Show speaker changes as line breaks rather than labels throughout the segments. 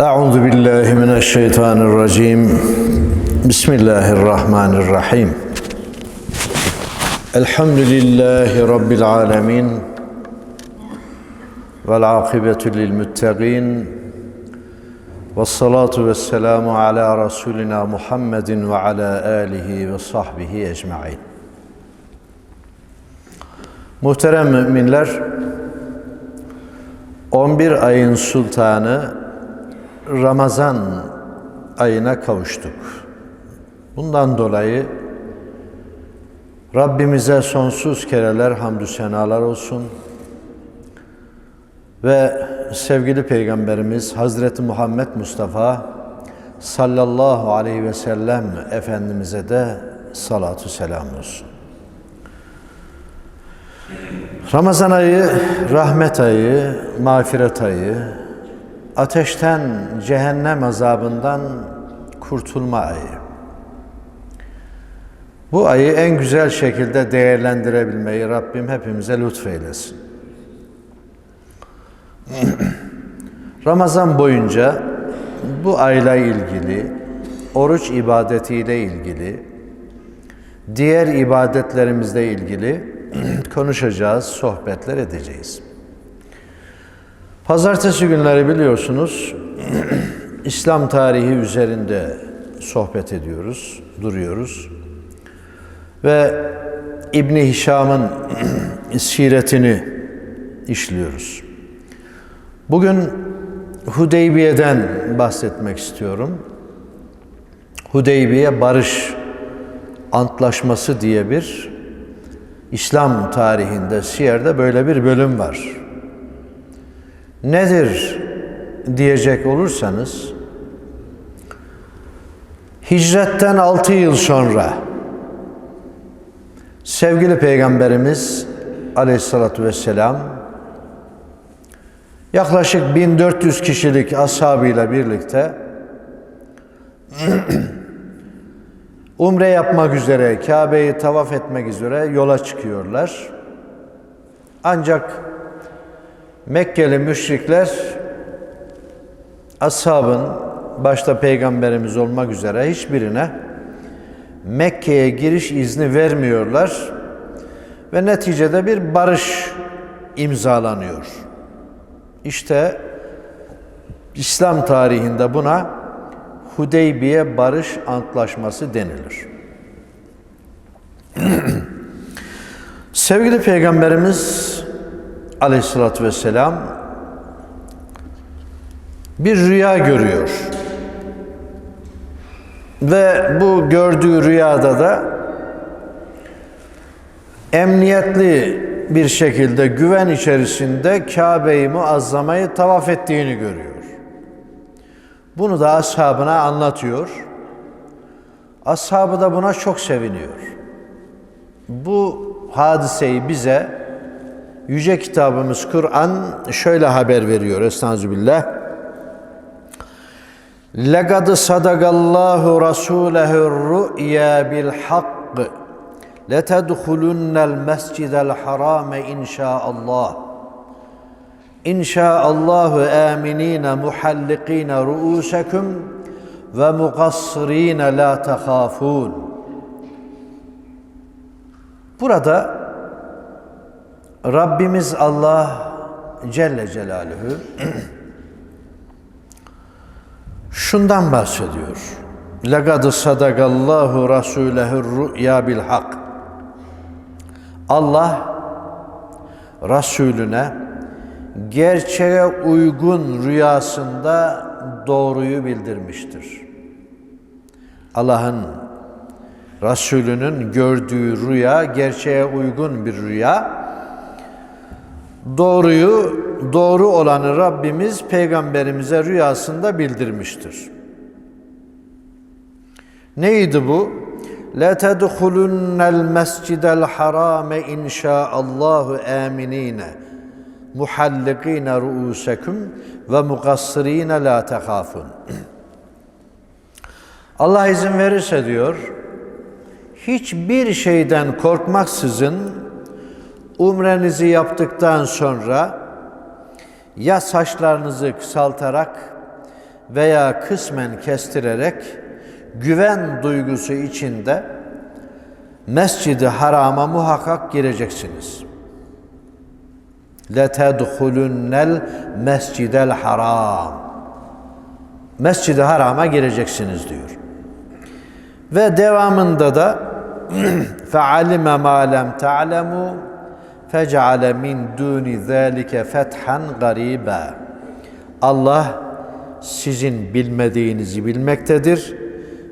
أعوذ بالله من الشيطان الرجيم بسم الله الرحمن الرحيم الحمد لله رب العالمين والعاقبة للمتقين والصلاة والسلام على رسولنا محمد وعلى آله وصحبه أجمعين Muhterem müminler, 11 ayın sultanı Ramazan ayına kavuştuk. Bundan dolayı Rabbimize sonsuz kereler hamdü senalar olsun. Ve sevgili Peygamberimiz Hazreti Muhammed Mustafa sallallahu aleyhi ve sellem Efendimiz'e de salatu selam olsun. Ramazan ayı, rahmet ayı, mağfiret ayı, ateşten, cehennem azabından kurtulma ayı. Bu ayı en güzel şekilde değerlendirebilmeyi Rabbim hepimize lütfeylesin. Ramazan boyunca bu ayla ilgili, oruç ibadetiyle ilgili, diğer ibadetlerimizle ilgili konuşacağız, sohbetler edeceğiz. Pazartesi günleri biliyorsunuz İslam tarihi üzerinde sohbet ediyoruz, duruyoruz. Ve İbni Hişam'ın siretini işliyoruz. Bugün Hudeybiye'den bahsetmek istiyorum. Hudeybiye Barış Antlaşması diye bir İslam tarihinde, Siyer'de böyle bir bölüm var. Nedir diyecek olursanız, hicretten 6 yıl sonra sevgili Peygamberimiz aleyhissalatü vesselam yaklaşık 1400 kişilik ashabıyla birlikte umre yapmak üzere, Kabe'yi tavaf etmek üzere yola çıkıyorlar. Ancak Mekkeli müşrikler ashabın başta peygamberimiz olmak üzere hiçbirine Mekke'ye giriş izni vermiyorlar ve neticede bir barış imzalanıyor. İşte İslam tarihinde buna Hudeybiye Barış Antlaşması denilir. Sevgili Peygamberimiz Aleyhisselatü Vesselam bir rüya görüyor. Ve bu gördüğü rüyada da emniyetli bir şekilde güven içerisinde Kabe-i Muazzama'yı tavaf ettiğini görüyor. Bunu da ashabına anlatıyor. Ashabı da buna çok seviniyor. Bu hadiseyi bize Yüce kitabımız Kur'an şöyle haber veriyor. Estağfirullah. Lekad sadakallahu rasulehu ru'ya bil hakk. Letedhulunnel mescidel harame inşaallah. İnşaallahu aminina muhallikina ru'usekum ve mukassirina la tahafun. Burada Rabbimiz Allah Celle Celaluhu şundan bahsediyor. Lekad sadakallahu rasulehu ru'ya bil hak. Allah Resulüne gerçeğe uygun rüyasında doğruyu bildirmiştir. Allah'ın Resulünün gördüğü rüya gerçeğe uygun bir rüya Doğruyu, doğru olanı Rabbimiz peygamberimize rüyasında bildirmiştir. Neydi bu? La tedhulunnel mescidel harame inşaallahu aminine muhallikine ruusekum ve mukassirine la tehafun. Allah izin verirse diyor, hiçbir şeyden korkmaksızın umrenizi yaptıktan sonra ya saçlarınızı kısaltarak veya kısmen kestirerek güven duygusu içinde Mescid-i Haram'a muhakkak gireceksiniz. لَتَدْخُلُنَّ الْمَسْجِدَ الْحَرَامِ Mescid-i Haram'a gireceksiniz diyor. Ve devamında da فَعَلِمَ مَا لَمْ تَعْلَمُوا fec'ale min duni zâlike fethan garibe. Allah sizin bilmediğinizi bilmektedir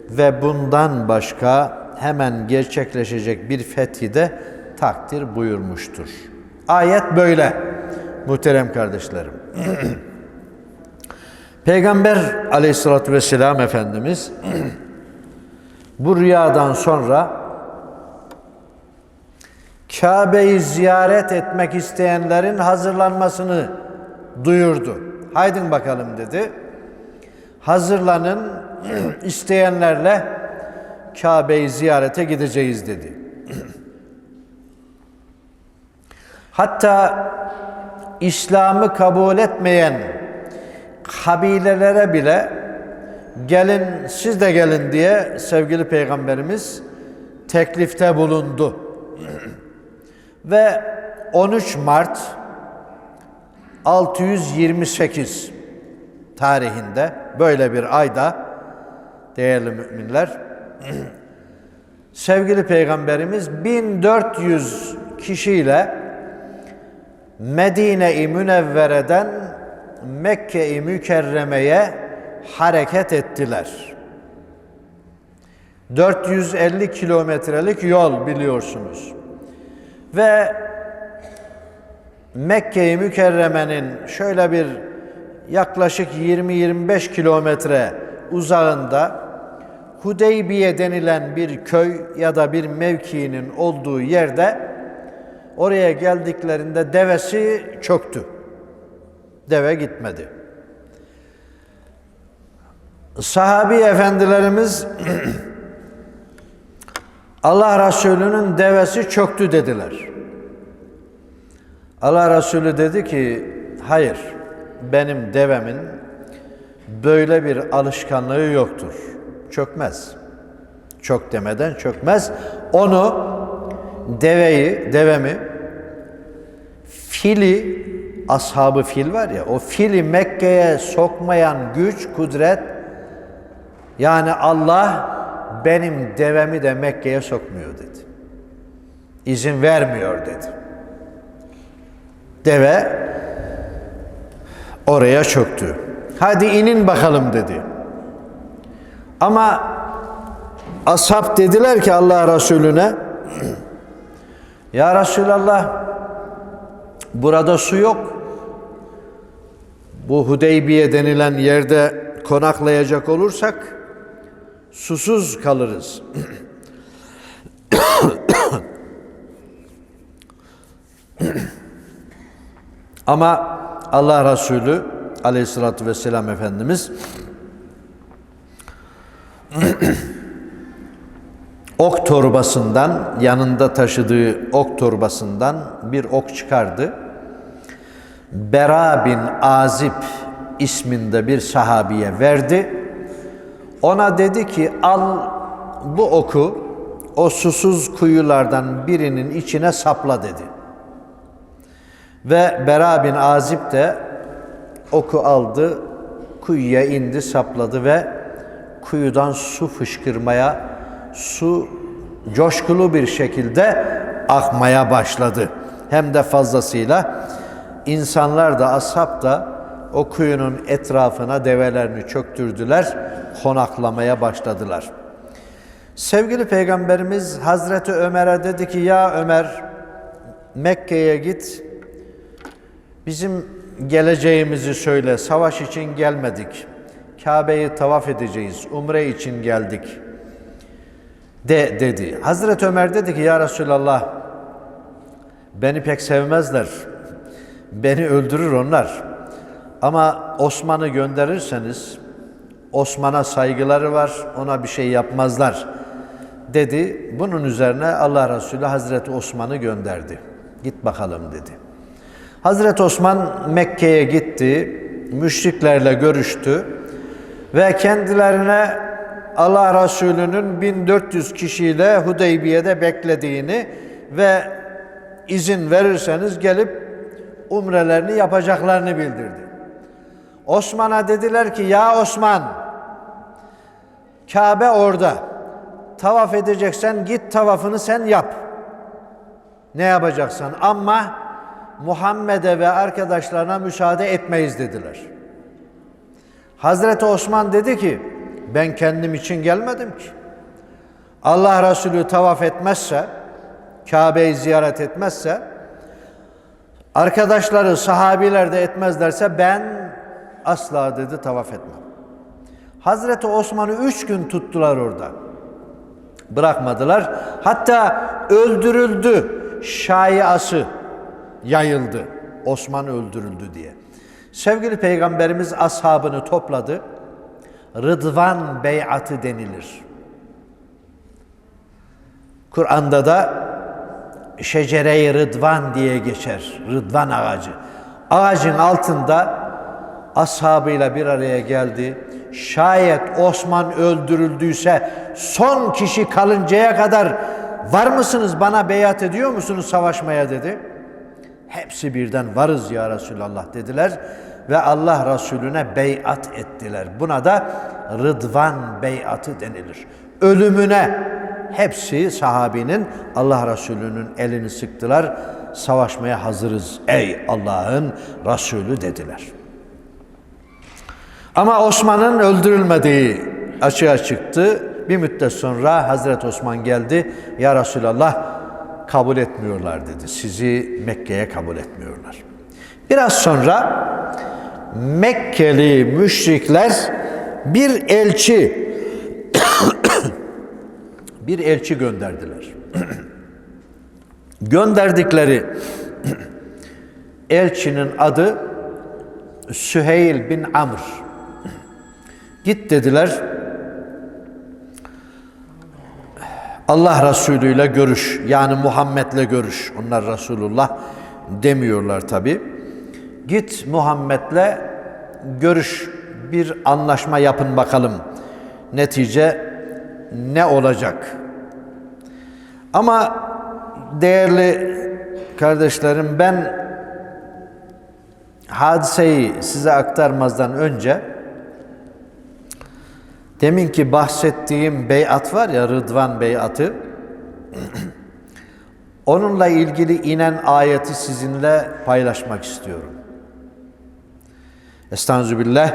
ve bundan başka hemen gerçekleşecek bir fethi de takdir buyurmuştur. Ayet böyle muhterem kardeşlerim. Peygamber aleyhissalatü vesselam Efendimiz bu rüyadan sonra Kabe'yi ziyaret etmek isteyenlerin hazırlanmasını duyurdu. Haydin bakalım dedi. Hazırlanın isteyenlerle Kabe'yi ziyarete gideceğiz dedi. Hatta İslam'ı kabul etmeyen kabilelere bile gelin siz de gelin diye sevgili peygamberimiz teklifte bulundu. Ve 13 Mart 628 tarihinde böyle bir ayda değerli müminler sevgili peygamberimiz 1400 kişiyle Medine-i Münevvere'den Mekke-i Mükerreme'ye hareket ettiler. 450 kilometrelik yol biliyorsunuz. Ve Mekke-i Mükerreme'nin şöyle bir yaklaşık 20-25 kilometre uzağında Hudeybiye denilen bir köy ya da bir mevkiinin olduğu yerde oraya geldiklerinde devesi çöktü. Deve gitmedi. Sahabi efendilerimiz Allah Resulü'nün devesi çöktü dediler. Allah Resulü dedi ki hayır benim devemin böyle bir alışkanlığı yoktur. Çökmez. Çok demeden çökmez. Onu deveyi, devemi fili ashabı fil var ya o fili Mekke'ye sokmayan güç, kudret yani Allah benim devemi de Mekke'ye sokmuyor dedi. İzin vermiyor dedi. Deve oraya çöktü. Hadi inin bakalım dedi. Ama ashab dediler ki Allah Resulüne Ya Resulallah burada su yok. Bu Hudeybiye denilen yerde konaklayacak olursak susuz kalırız. Ama Allah Resulü aleyhissalatü vesselam Efendimiz ok torbasından yanında taşıdığı ok torbasından bir ok çıkardı. Bera bin Azib isminde bir sahabiye verdi. Ona dedi ki al bu oku o susuz kuyulardan birinin içine sapla dedi. Ve Bera bin Azib de oku aldı, kuyuya indi, sapladı ve kuyudan su fışkırmaya, su coşkulu bir şekilde akmaya başladı. Hem de fazlasıyla insanlar da ashab da o kuyunun etrafına develerini çöktürdüler, konaklamaya başladılar. Sevgili Peygamberimiz Hazreti Ömer'e dedi ki ya Ömer Mekke'ye git bizim geleceğimizi söyle savaş için gelmedik. Kabe'yi tavaf edeceğiz. Umre için geldik. De dedi. Hazreti Ömer dedi ki ya Resulallah beni pek sevmezler. Beni öldürür onlar. Ama Osman'ı gönderirseniz Osman'a saygıları var. Ona bir şey yapmazlar. Dedi. Bunun üzerine Allah Resulü Hazreti Osman'ı gönderdi. Git bakalım dedi. Hazreti Osman Mekke'ye gitti. Müşriklerle görüştü. Ve kendilerine Allah Resulü'nün 1400 kişiyle Hudeybiye'de beklediğini ve izin verirseniz gelip umrelerini yapacaklarını bildirdi. Osman'a dediler ki ya Osman Kabe orada. Tavaf edeceksen git tavafını sen yap. Ne yapacaksan ama Muhammed'e ve arkadaşlarına müsaade etmeyiz dediler. Hazreti Osman dedi ki ben kendim için gelmedim ki. Allah Resulü tavaf etmezse, Kabe'yi ziyaret etmezse, arkadaşları, sahabiler de etmezlerse ben asla dedi tavaf etmem. Hazreti Osman'ı üç gün tuttular orada. Bırakmadılar. Hatta öldürüldü. Şaiası yayıldı. Osman öldürüldü diye. Sevgili Peygamberimiz ashabını topladı. Rıdvan beyatı denilir. Kur'an'da da şecere-i rıdvan diye geçer. Rıdvan ağacı. Ağacın altında ashabıyla bir araya geldi. Şayet Osman öldürüldüyse son kişi kalıncaya kadar var mısınız bana beyat ediyor musunuz savaşmaya dedi. Hepsi birden varız ya Resulallah dediler ve Allah Resulüne beyat ettiler. Buna da Rıdvan beyatı denilir. Ölümüne hepsi sahabinin Allah Resulü'nün elini sıktılar. Savaşmaya hazırız ey Allah'ın Resulü dediler. Ama Osman'ın öldürülmediği açığa çıktı. Bir müddet sonra Hazreti Osman geldi. Ya Resulallah kabul etmiyorlar dedi. Sizi Mekke'ye kabul etmiyorlar. Biraz sonra Mekkeli müşrikler bir elçi bir elçi gönderdiler. Gönderdikleri elçinin adı Süheyl bin Amr. Git dediler. Allah Resulü ile görüş. Yani Muhammed'le görüş. Onlar Resulullah demiyorlar tabi. Git Muhammed'le görüş. Bir anlaşma yapın bakalım. Netice ne olacak? Ama değerli kardeşlerim ben hadiseyi size aktarmazdan önce deminki bahsettiğim beyat var ya Rıdvan beyatı onunla ilgili inen ayeti sizinle paylaşmak istiyorum. Estağfirullah.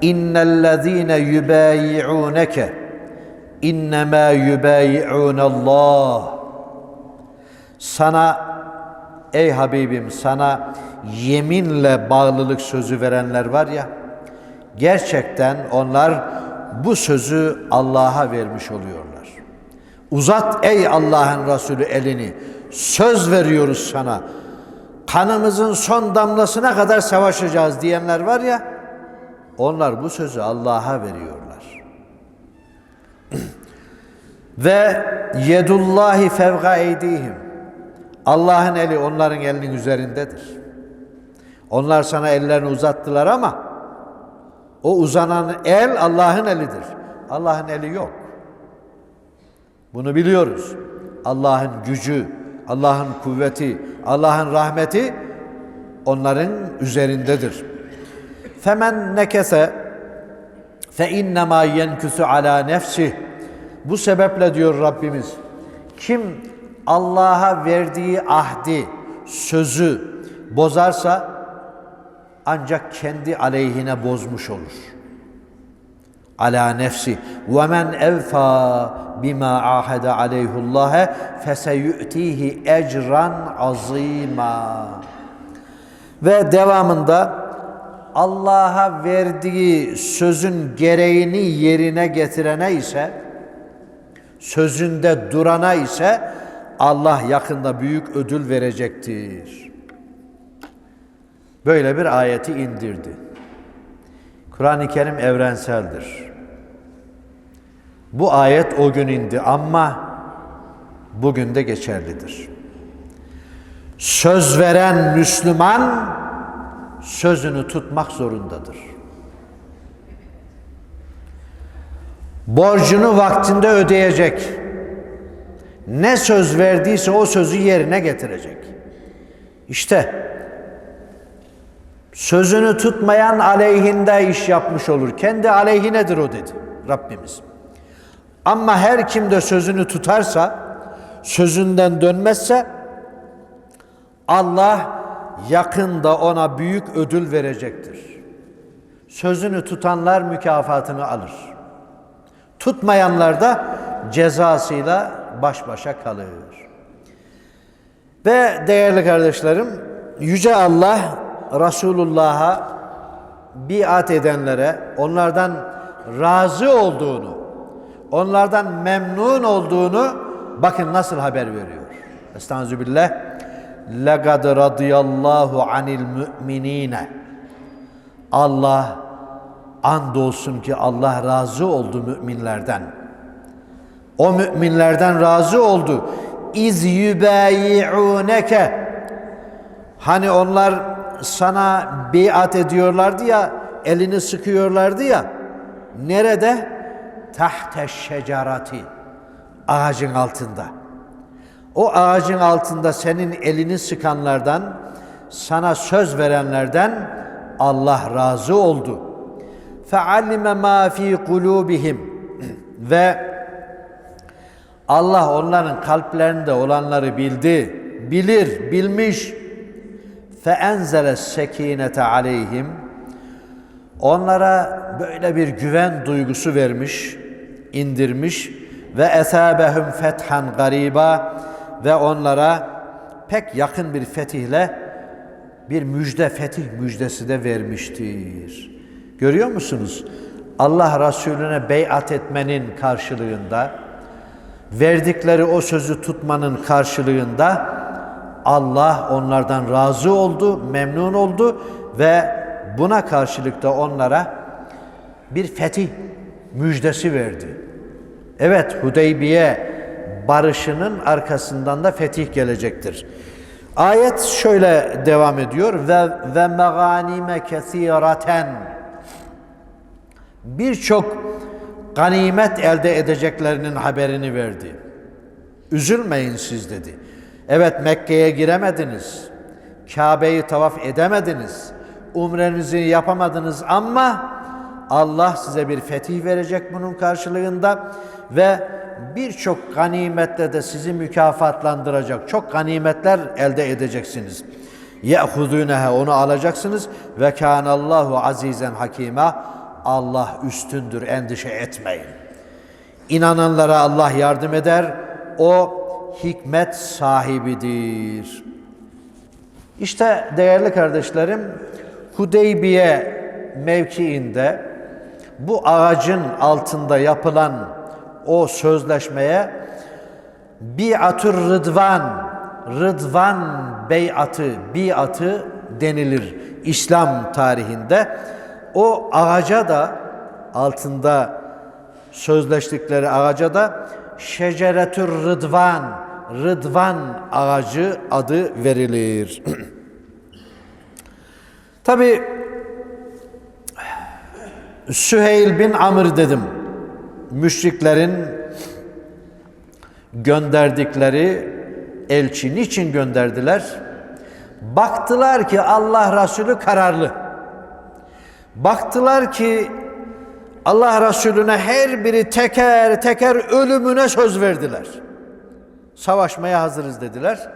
İnnellezîne yubâyi'ûneke innemâ yubâyi'ûnallâh Sana ey Habibim sana yeminle bağlılık sözü verenler var ya gerçekten onlar bu sözü Allah'a vermiş oluyorlar. Uzat ey Allah'ın Resulü elini. Söz veriyoruz sana. Kanımızın son damlasına kadar savaşacağız diyenler var ya onlar bu sözü Allah'a veriyorlar. Ve yedullahi fevga eydihim. Allah'ın eli onların elinin üzerindedir. Onlar sana ellerini uzattılar ama o uzanan el Allah'ın elidir. Allah'ın eli yok. Bunu biliyoruz. Allah'ın gücü, Allah'ın kuvveti, Allah'ın rahmeti onların üzerindedir. Femen nekese fe innema yenkusu ala nefsi. Bu sebeple diyor Rabbimiz kim Allah'a verdiği ahdi, sözü bozarsa ancak kendi aleyhine bozmuş olur. Ala nefsi ve men evfa bima ahada aleyhullah feseyu'tihi ecran azima. Ve devamında Allah'a verdiği sözün gereğini yerine getirene ise sözünde durana ise Allah yakında büyük ödül verecektir. Böyle bir ayeti indirdi. Kur'an-ı Kerim evrenseldir. Bu ayet o gün indi ama bugün de geçerlidir. Söz veren Müslüman sözünü tutmak zorundadır. borcunu vaktinde ödeyecek. Ne söz verdiyse o sözü yerine getirecek. İşte sözünü tutmayan aleyhinde iş yapmış olur. Kendi aleyhinedir o dedi Rabbimiz. Ama her kim de sözünü tutarsa, sözünden dönmezse Allah yakında ona büyük ödül verecektir. Sözünü tutanlar mükafatını alır. Tutmayanlar da cezasıyla baş başa kalır. Ve değerli kardeşlerim, Yüce Allah Resulullah'a biat edenlere onlardan razı olduğunu, onlardan memnun olduğunu bakın nasıl haber veriyor. Estağfirullah. Lekad radıyallahu anil müminine. Allah andolsun ki Allah razı oldu müminlerden. O müminlerden razı oldu. İz yübeyi'uneke. Hani onlar sana biat ediyorlardı ya, elini sıkıyorlardı ya. Nerede? Tahte şecerati. Ağacın altında. O ağacın altında senin elini sıkanlardan, sana söz verenlerden Allah razı oldu. Fealime ma fi kulubihim ve Allah onların kalplerinde olanları bildi, bilir, bilmiş. Feenzele sekinete aleyhim onlara böyle bir güven duygusu vermiş, indirmiş ve esabehum fethan gariba ve onlara pek yakın bir fetihle bir müjde, fetih müjdesi de vermiştir. Görüyor musunuz? Allah Resulüne beyat etmenin karşılığında, verdikleri o sözü tutmanın karşılığında Allah onlardan razı oldu, memnun oldu ve buna karşılık da onlara bir fetih müjdesi verdi. Evet Hudeybiye barışının arkasından da fetih gelecektir. Ayet şöyle devam ediyor ve ve meganime kesiraten birçok ganimet elde edeceklerinin haberini verdi. Üzülmeyin siz dedi. Evet Mekke'ye giremediniz. Kabe'yi tavaf edemediniz. Umrenizi yapamadınız ama Allah size bir fetih verecek bunun karşılığında ve birçok ganimetle de sizi mükafatlandıracak. Çok ganimetler elde edeceksiniz. Ye'huduneha onu alacaksınız ve kânallahu azizen hakîmâ Allah üstündür endişe etmeyin. İnananlara Allah yardım eder. O hikmet sahibidir. İşte değerli kardeşlerim Hudeybiye mevkiinde bu ağacın altında yapılan o sözleşmeye biatür rıdvan rıdvan beyatı biatı denilir İslam tarihinde. O ağaca da altında sözleştikleri ağaca da şeceretür rıdvan rıdvan ağacı adı verilir. Tabi Süheyl bin Amr dedim. Müşriklerin gönderdikleri elçi niçin gönderdiler? Baktılar ki Allah Resulü kararlı. Baktılar ki Allah Resulüne her biri teker teker ölümüne söz verdiler. Savaşmaya hazırız dediler.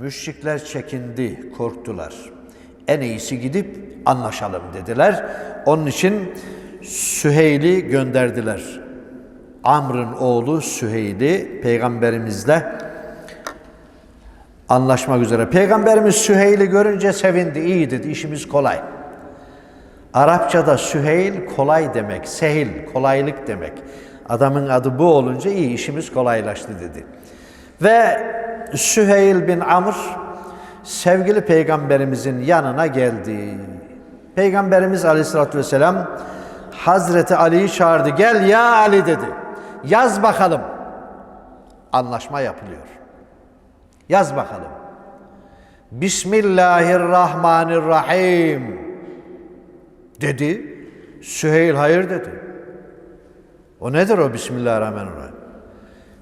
Müşrikler çekindi, korktular. En iyisi gidip anlaşalım dediler. Onun için Süheyl'i gönderdiler. Amr'ın oğlu Süheyl'i peygamberimizle anlaşmak üzere. Peygamberimiz Süheyl'i görünce sevindi. İyi dedi, işimiz kolay. Arapçada Süheyl kolay demek, sehil, kolaylık demek. Adamın adı bu olunca iyi işimiz kolaylaştı dedi. Ve Süheyl bin Amr sevgili peygamberimizin yanına geldi. Peygamberimiz aleyhissalatü vesselam Hazreti Ali'yi çağırdı. Gel ya Ali dedi. Yaz bakalım. Anlaşma yapılıyor. Yaz bakalım. Bismillahirrahmanirrahim dedi. Süheyl hayır dedi. O nedir o Bismillahirrahmanirrahim?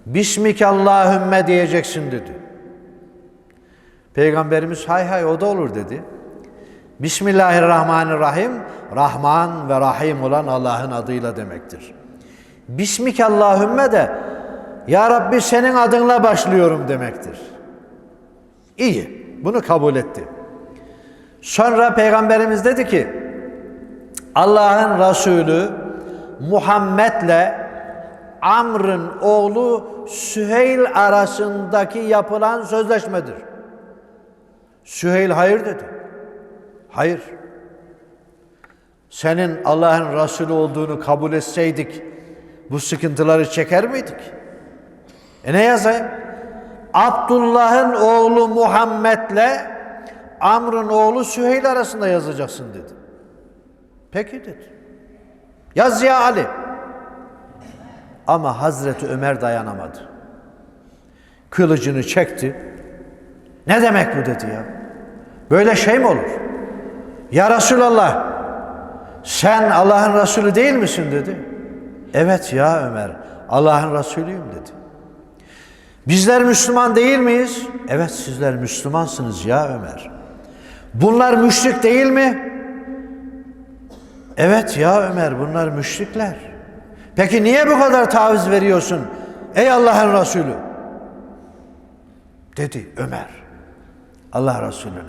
Bismike Allahümme diyeceksin dedi. Peygamberimiz hay hay o da olur dedi. Bismillahirrahmanirrahim Rahman ve Rahim olan Allah'ın adıyla demektir. Bismike Allahümme de Ya Rabbi senin adınla başlıyorum demektir. İyi. Bunu kabul etti. Sonra Peygamberimiz dedi ki Allah'ın Resulü Muhammed'le Amr'ın oğlu Süheyl arasındaki yapılan sözleşmedir. Süheyl hayır dedi. Hayır. Senin Allah'ın Resulü olduğunu kabul etseydik bu sıkıntıları çeker miydik? E ne yazayım? Abdullah'ın oğlu Muhammed'le Amr'ın oğlu Süheyl arasında yazacaksın dedi. Peki dedi. Yaz ya Ali. Ama Hazreti Ömer dayanamadı. Kılıcını çekti. Ne demek bu dedi ya? Böyle şey mi olur? Ya Resulallah sen Allah'ın Resulü değil misin dedi. Evet ya Ömer Allah'ın Resulüyüm dedi. Bizler Müslüman değil miyiz? Evet sizler Müslümansınız ya Ömer. Bunlar müşrik değil mi? Evet ya Ömer bunlar müşrikler. Peki niye bu kadar taviz veriyorsun? Ey Allah'ın Resulü. Dedi Ömer. Allah Resulüne.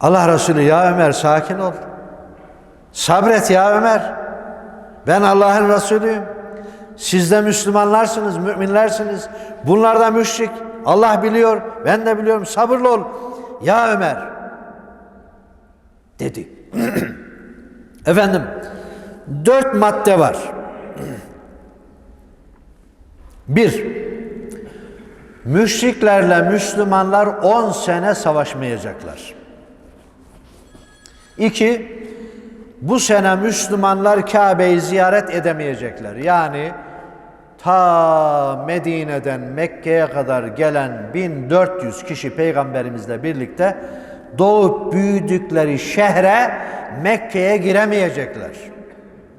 Allah Resulü ya Ömer sakin ol. Sabret ya Ömer. Ben Allah'ın Resulüyüm. Siz de Müslümanlarsınız, müminlersiniz. Bunlar da müşrik. Allah biliyor, ben de biliyorum. Sabırlı ol. Ya Ömer. Dedi. Efendim, dört madde var. Bir, müşriklerle Müslümanlar on sene savaşmayacaklar. İki, bu sene Müslümanlar Kabe'yi ziyaret edemeyecekler. Yani ta Medine'den Mekke'ye kadar gelen 1400 kişi peygamberimizle birlikte doğup büyüdükleri şehre Mekke'ye giremeyecekler.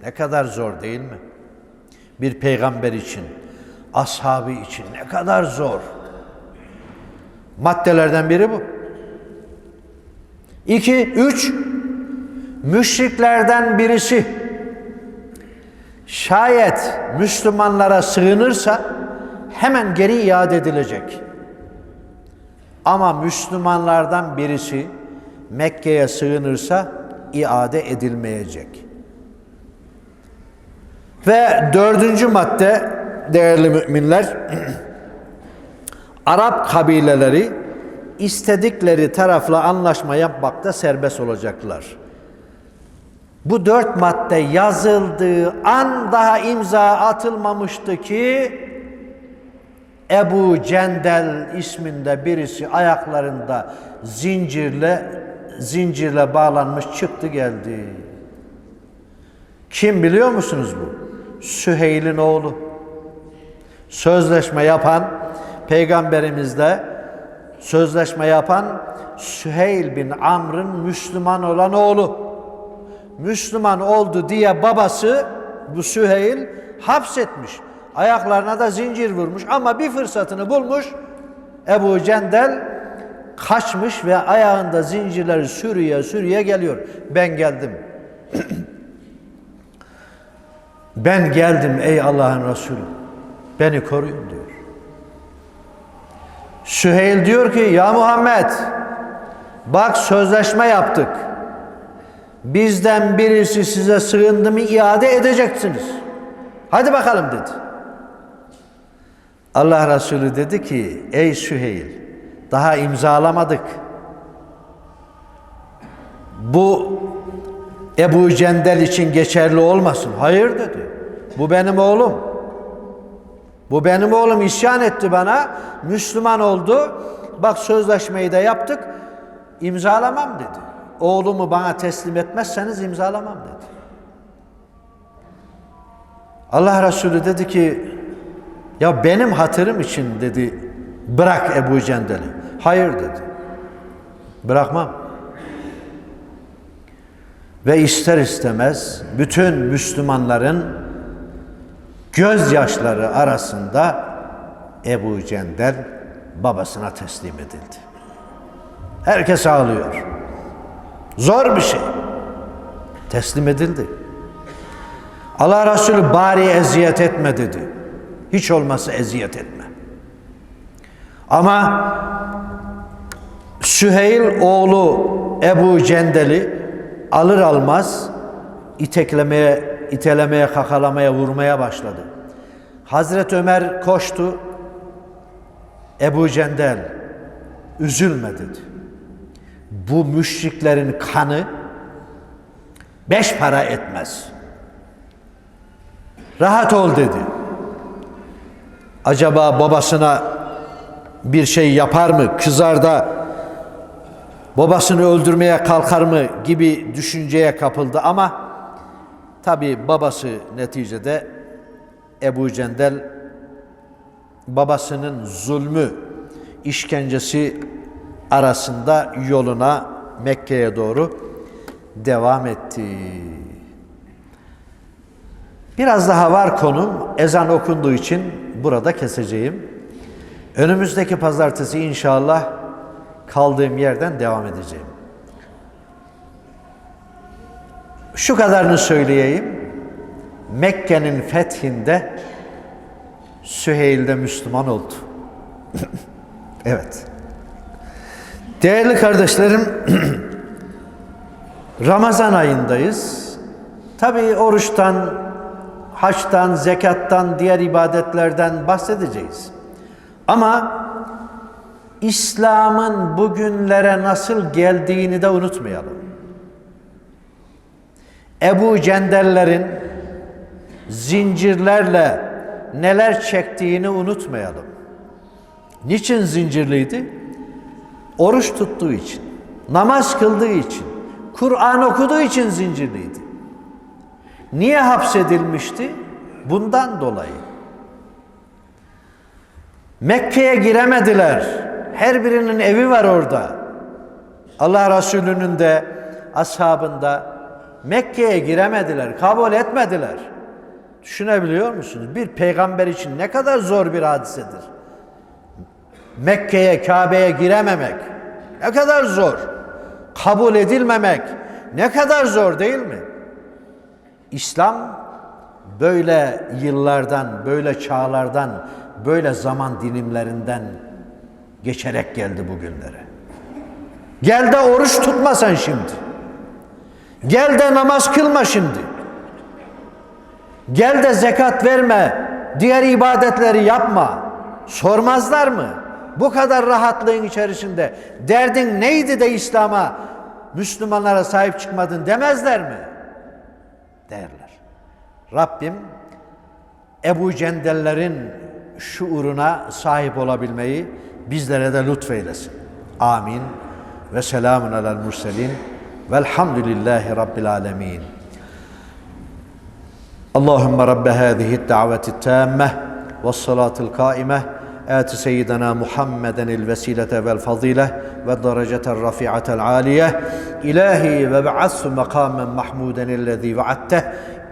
Ne kadar zor değil mi? Bir peygamber için, ashabı için ne kadar zor. Maddelerden biri bu. İki, üç, müşriklerden birisi şayet Müslümanlara sığınırsa hemen geri iade edilecek. Ama Müslümanlardan birisi Mekke'ye sığınırsa iade edilmeyecek. Ve dördüncü madde değerli müminler Arap kabileleri istedikleri tarafla anlaşma yapmakta serbest olacaklar. Bu dört madde yazıldığı an daha imza atılmamıştı ki Ebu Cendel isminde birisi ayaklarında zincirle zincirle bağlanmış çıktı geldi. Kim biliyor musunuz bu? Süheyl'in oğlu. Sözleşme yapan peygamberimizle sözleşme yapan Süheyl bin Amr'ın Müslüman olan oğlu. Müslüman oldu diye babası bu Süheyl hapsetmiş. Ayaklarına da zincir vurmuş ama bir fırsatını bulmuş. Ebu Cendel kaçmış ve ayağında zincirleri sürüye sürüye geliyor. Ben geldim. ben geldim ey Allah'ın Resulü. Beni koruyun diyor. Süheyl diyor ki ya Muhammed bak sözleşme yaptık. Bizden birisi size sığındı mı iade edeceksiniz. Hadi bakalım dedi. Allah Resulü dedi ki ey Süheyl daha imzalamadık. Bu Ebu Cendel için geçerli olmasın. Hayır dedi. Bu benim oğlum. Bu benim oğlum isyan etti bana. Müslüman oldu. Bak sözleşmeyi de yaptık. İmzalamam dedi. Oğlumu bana teslim etmezseniz imzalamam dedi. Allah Resulü dedi ki ya benim hatırım için dedi bırak Ebu Cendel'i. Hayır dedi. Bırakmam. Ve ister istemez bütün Müslümanların gözyaşları arasında Ebu Cendel babasına teslim edildi. Herkes ağlıyor. Zor bir şey. Teslim edildi. Allah Resulü bari eziyet etme dedi. Hiç olmazsa eziyet etme. Ama Süheyl oğlu Ebu Cendel'i alır almaz iteklemeye, itelemeye, kakalamaya, vurmaya başladı. Hazreti Ömer koştu. Ebu Cendel üzülme dedi. Bu müşriklerin kanı beş para etmez. Rahat ol dedi. Acaba babasına bir şey yapar mı? Kızar da babasını öldürmeye kalkar mı gibi düşünceye kapıldı ama tabi babası neticede Ebu Cendel babasının zulmü, işkencesi arasında yoluna Mekke'ye doğru devam etti. Biraz daha var konum. Ezan okunduğu için burada keseceğim. Önümüzdeki pazartesi inşallah kaldığım yerden devam edeceğim. Şu kadarını söyleyeyim. Mekke'nin fethinde Süheyl de Müslüman oldu. evet. Değerli kardeşlerim, Ramazan ayındayız. Tabii oruçtan, haçtan, zekattan, diğer ibadetlerden bahsedeceğiz. Ama İslam'ın bugünlere nasıl geldiğini de unutmayalım. Ebu Cendellerin zincirlerle neler çektiğini unutmayalım. Niçin zincirliydi? Oruç tuttuğu için, namaz kıldığı için, Kur'an okuduğu için zincirliydi. Niye hapsedilmişti? Bundan dolayı. Mekke'ye giremediler. Her birinin evi var orada. Allah Resulü'nün de ashabında Mekke'ye giremediler, kabul etmediler. Düşünebiliyor musunuz? Bir peygamber için ne kadar zor bir hadisedir. Mekke'ye, Kabe'ye girememek ne kadar zor. Kabul edilmemek ne kadar zor değil mi? İslam böyle yıllardan, böyle çağlardan, böyle zaman dilimlerinden geçerek geldi bugünlere. Gel de oruç tutma sen şimdi. Gel de namaz kılma şimdi. Gel de zekat verme, diğer ibadetleri yapma. Sormazlar mı? Bu kadar rahatlığın içerisinde derdin neydi de İslam'a, Müslümanlara sahip çıkmadın demezler mi? derler. Rabbim Ebu Cendellerin şuuruna sahip olabilmeyi bizlere de lütfeylesin. Amin. Ve selamun alel murselin. Velhamdülillahi Rabbil alemin. Allahümme Rabbe hâzihi d-da'veti tâmmeh ve salatil kâimeh آت سيدنا محمدا الوسيلة والفضيلة والدرجة الرفيعة العالية. إلهي وابعث مقاما محمودا الذي وعدته.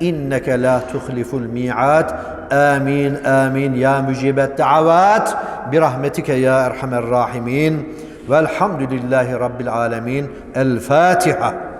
إنك لا تخلف الميعاد. آمين آمين يا مجيب الدعوات. برحمتك يا أرحم الراحمين. والحمد لله رب العالمين. الفاتحة.